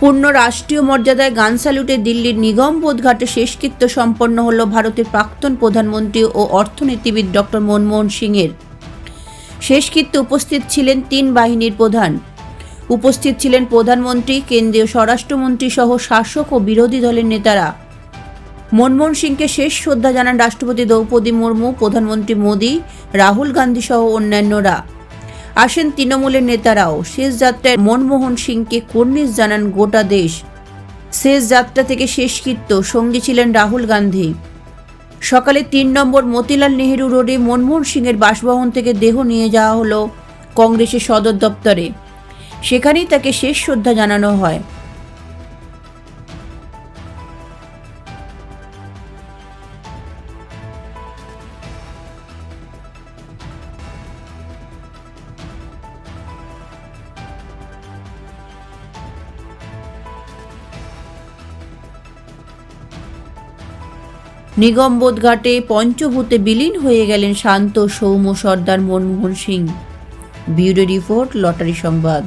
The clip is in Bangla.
পূর্ণ রাষ্ট্রীয় মর্যাদায় গান স্যালুটে দিল্লির নিগমবোধ ঘাটে শেষকৃত্য সম্পন্ন হল ভারতের প্রাক্তন প্রধানমন্ত্রী ও অর্থনীতিবিদ ডক্টর মনমোহন সিংয়ের। শেষকৃত্যে উপস্থিত ছিলেন তিন বাহিনীর প্রধান। উপস্থিত ছিলেন প্রধানমন্ত্রী, কেন্দ্রীয় স্বরাষ্ট্রমন্ত্রী সহ শাসক ও বিরোধী দলের নেতারা। মনমোহন সিংকে শেষ শ্রদ্ধা জানান রাষ্ট্রপতি দ্রৌপদী মুর্মু, প্রধানমন্ত্রী মোদী, রাহুল গান্ধী সহ অন্যান্যরা। আসেন তৃণমূলের নেতারাও। শেষ যাত্রায় মনমোহন সিংকে কর্নিশ জানান গোটা দেশ। শেষ যাত্রা থেকে শেষকৃত্য, সঙ্গী ছিলেন রাহুল গান্ধী। সকালে তিন নম্বর মতিলাল নেহেরু রোডে মনমোহন সিংয়ের বাসভবন থেকে দেহ নিয়ে যাওয়া হলো কংগ্রেসের সদর দপ্তরে। সেখানেই তাকে শেষ শ্রদ্ধা জানানো হয়। নিগমবোধ ঘাটে পঞ্চভূতে বিলীন হয়ে গেলেন শান্ত Soumya Sardar Manmohan Singh. Bureau report, lottery সংবাদ।